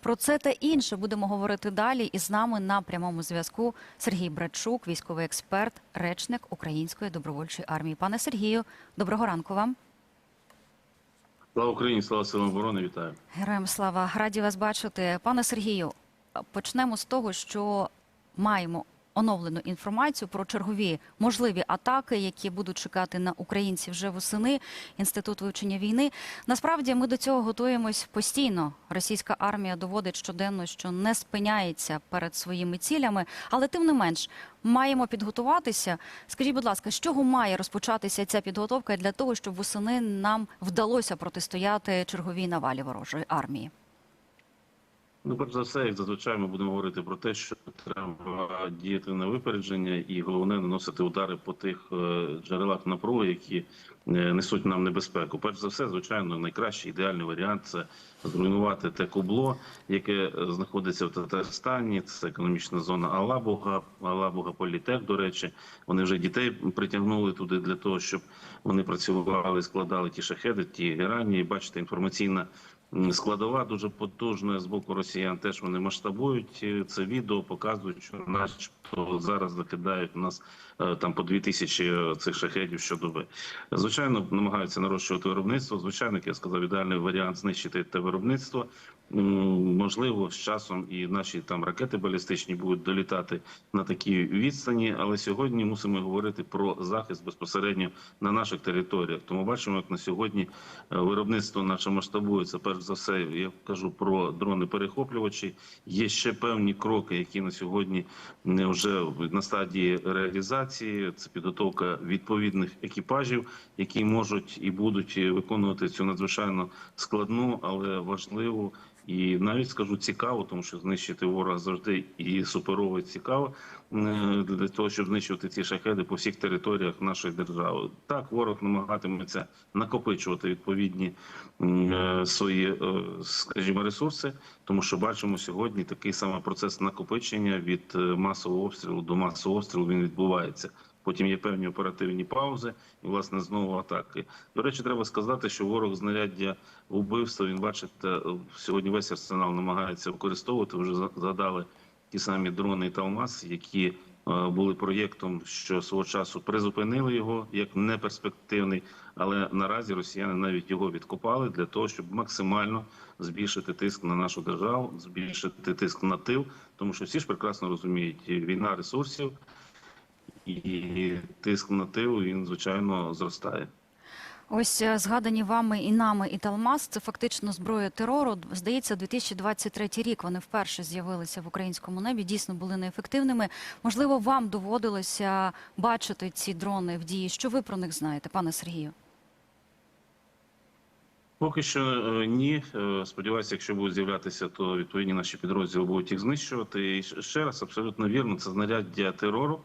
Про це та інше будемо говорити далі. І з нами на прямому зв'язку Сергій Братчук, військовий експерт, речник Української добровольчої армії. Пане Сергію, доброго ранку вам. Слава Україні, слава силам оборони, вітаю. Героям слава, раді вас бачити. Пане Сергію, почнемо з того, що маємо оновлену інформацію про чергові можливі атаки, які будуть чекати на українців вже восени. Інститут вивчення війни. Насправді ми до цього готуємось постійно. Російська армія доводить щоденно, що не спиняється перед своїми цілями, але тим не менш маємо підготуватися. Скажіть, будь ласка, з чого має розпочатися ця підготовка для того, щоб восени нам вдалося протистояти черговій навалі ворожої армії? Ну, перш за все, як зазвичай, ми будемо говорити про те, що треба діяти на випередження, і головне наносити удари по тих е, джерелах напруги, які е, несуть нам небезпеку. Перш за все, звичайно, найкращий ідеальний варіант це зруйнувати те кубло, яке е, знаходиться в Татарстані. Це економічна зона Алабуга, Алабуга Політех. До речі, вони вже дітей притягнули туди для того, щоб вони працювали, складали ті шахеди, ті герані. І бачите, інформаційна. Складова дуже потужна з боку росіян. Теж вони масштабують це відео, показують, що начебто зараз закидають нас е, там по дві тисячі е, цих шахедів щодоби. Звичайно, намагаються нарощувати виробництво. Звичайно, як я сказав, ідеальний варіант знищити те виробництво. Можливо, з часом і наші там ракети балістичні будуть долітати на такій відстані, але сьогодні мусимо говорити про захист безпосередньо на наших територіях. Тому бачимо, як на сьогодні е, виробництво наше масштабується. Перш за все, я кажу про дрони перехоплювачі. Є ще певні кроки, які на сьогодні вже на стадії реалізації. Це підготовка відповідних екіпажів, які можуть і будуть виконувати цю надзвичайно складну, але важливу. І навіть скажу цікаво, тому що знищити ворога завжди і суперово цікаво е, для того, щоб знищувати ці шахеди по всіх територіях нашої держави. Так, ворог намагатиметься накопичувати відповідні е, свої, е, скажімо, ресурси, тому що бачимо сьогодні такий самий процес накопичення від масового обстрілу до масового обстрілу він відбувається. Потім є певні оперативні паузи, і власне знову атаки. До речі, треба сказати, що ворог знаряддя вбивства. Він бачите, сьогодні весь арсенал намагається використовувати. Вже згадали ті самі дрони і Талмас, які е, були проєктом, що свого часу призупинили його як неперспективний, але наразі росіяни навіть його відкопали для того, щоб максимально збільшити тиск на нашу державу, збільшити тиск на тил, тому що всі ж прекрасно розуміють війна ресурсів і тиск на тил він звичайно зростає. Ось е, згадані вами і нами і Талмас. Це фактично зброя терору. Здається, 2023 рік вони вперше з'явилися в українському небі. Дійсно були неефективними. Можливо, вам доводилося бачити ці дрони в дії. Що ви про них знаєте, пане Сергію? Поки що е, ні. Е, Сподіваюся, якщо будуть з'являтися, то відповідні наші підрозділи будуть їх знищувати. І ще раз абсолютно вірно, це знаряддя терору.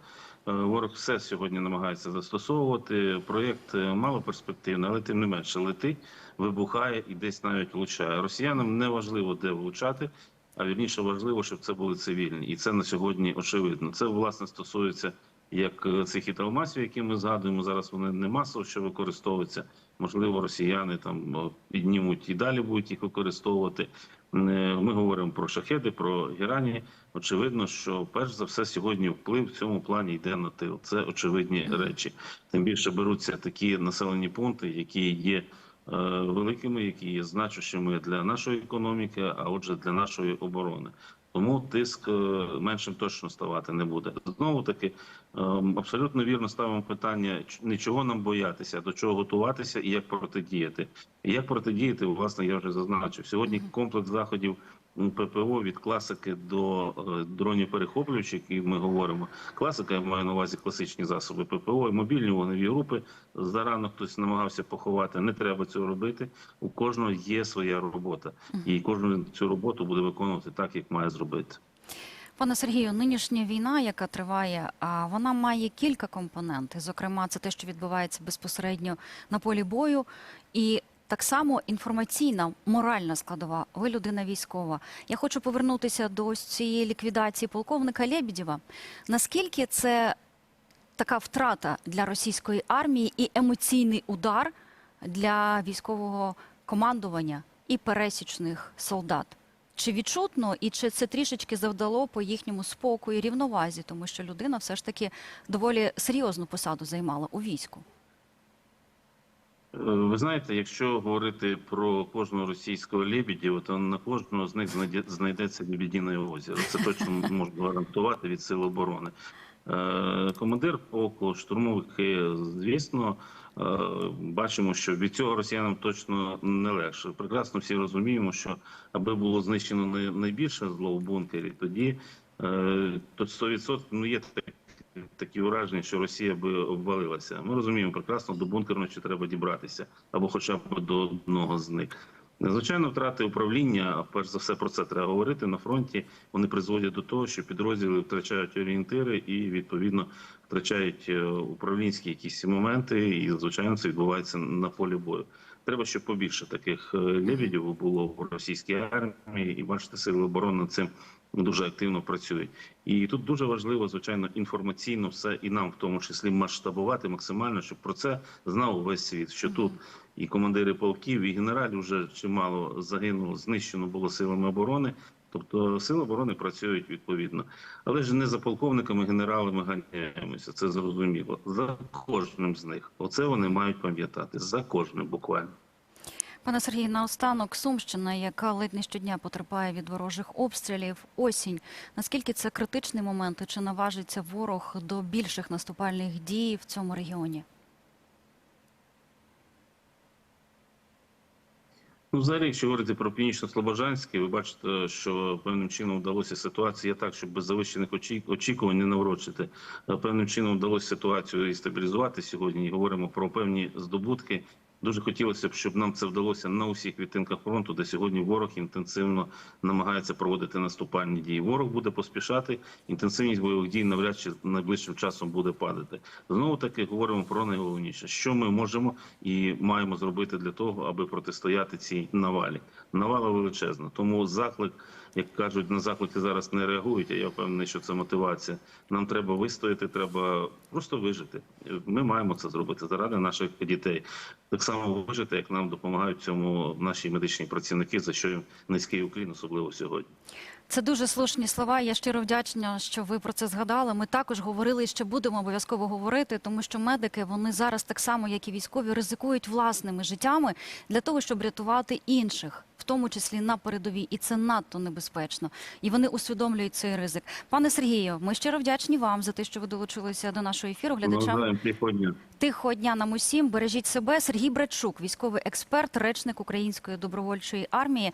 Е, Ворог все сьогодні намагається застосовувати. Проєкт мало малоперспективний, але тим не менше летить, вибухає і десь навіть влучає. Росіянам не важливо де влучати, а вірніше важливо, щоб це були цивільні, і це на сьогодні очевидно. Це власне стосується як е, цих хітромасів, які ми згадуємо зараз. Вони не масово що використовуються. Можливо, росіяни там піднімуть і далі будуть їх використовувати. Е, Ми говоримо про шахеди, про герані. Очевидно, що перш за все сьогодні вплив в цьому плані йде на тил. Це очевидні речі. Тим більше беруться такі населені пункти, які є е, великими, які є значущими для нашої економіки, а отже, для нашої оборони. Тому тиск е, меншим точно ставати не буде. Знову таки ем, абсолютно вірно ставимо питання: не нам боятися, до чого готуватися і як протидіяти. І як протидіяти, власне, я вже зазначив. Сьогодні комплекс заходів ППО від класики до е, дронів перехоплюючих, які ми говоримо. Класика я маю на увазі класичні засоби ППО, і мобільні вогневі групи. Зарано хтось намагався поховати. Не треба цього робити. У кожного є своя робота, і кожен цю роботу буде виконувати так, як має зробити. Пане Сергію, нинішня війна, яка триває, а вона має кілька компонентів. Зокрема, це те, що відбувається безпосередньо на полі бою, і так само інформаційна, моральна складова. Ви людина військова. Я хочу повернутися до цієї ліквідації полковника Лебедєва. Наскільки це така втрата для російської армії і емоційний удар для військового командування і пересічних солдат? Чи відчутно і чи це трішечки завдало по їхньому спокою і рівновазі, тому що людина все ж таки доволі серйозну посаду займала у війську? Е, Ви знаєте, якщо говорити про кожного російського лебедєва, то на кожного з них знайде- знайдеться лебедине озеро. Це точно можна гарантувати від сил оборони. Е, Командир полку, штурмовики, звісно, е, бачимо, що від цього росіянам точно не легше. Прекрасно всі розуміємо, що аби було знищено най- найбільше зло в бункері, тоді то 100% ну є таке такі враження, що Росія би обвалилася. Ми розуміємо прекрасно, до бункерного ще треба дібратися, або хоча б до одного з них. Звичайно, втрати управління, перш за все про це треба говорити на фронті. Вони призводять до того, що підрозділи втрачають орієнтири і відповідно втрачають е, управлінські якісь моменти, і звичайно це відбувається на полі бою. Треба, щоб побільше таких е, лебедів було в російській армії, і бачите, сили оборони цим дуже активно працюють. І тут дуже важливо, звичайно, інформаційно все і нам, в тому числі, масштабувати максимально, щоб про це знав весь світ. Що тут і командири полків, і генералів вже чимало загинуло, знищено було силами оборони. Тобто сили оборони працюють відповідно, але ж не за полковниками, генералами ганяємося. Це зрозуміло. За кожним з них. Оце вони мають пам'ятати за кожним буквально. Пане Сергію, наостанок Сумщина, яка ледь не щодня потерпає від ворожих обстрілів, осінь. Наскільки це критичний момент чи наважиться ворог до більших наступальних дій в цьому регіоні? Ну, взагалі, якщо говорити про північно-слобожанське, ви бачите, що певним чином вдалося ситуація так, щоб без завищених очі- очікувань не наврочити. Е, Певним чином вдалося ситуацію і стабілізувати сьогодні. І говоримо про певні здобутки. Дуже хотілося б, щоб нам це вдалося на усіх відтинках фронту, де сьогодні ворог інтенсивно намагається проводити наступальні дії. Ворог буде поспішати, інтенсивність бойових дій навряд чи найближчим часом буде падати. Знову таки говоримо про найголовніше, що ми можемо і маємо зробити для того, аби протистояти цій навалі. Навала величезна. Тому заклик, як кажуть, на заклики зараз не реагують. А я впевнений, що це мотивація. Нам треба вистояти, треба просто вижити. Ми маємо це зробити заради наших дітей. Так само вижити, як нам допомагають цьому наші медичні працівники, за що їм низький уклін, особливо сьогодні. Це дуже слушні слова. Я щиро вдячна, що ви про це згадали. Ми також говорили і ще будемо обов'язково говорити, тому що медики вони зараз так само, як і військові, ризикують власними життями для того, щоб рятувати інших, в тому числі на передовій, і це надто небезпечно. І вони усвідомлюють цей ризик. Пане Сергію, ми щиро вдячні вам за те, що ви долучилися до нашого ефіру. Глядачам тихого дня. тихого дня нам усім. Бережіть себе. Сергій Брачук, військовий експерт, речник Української добровольчої армії.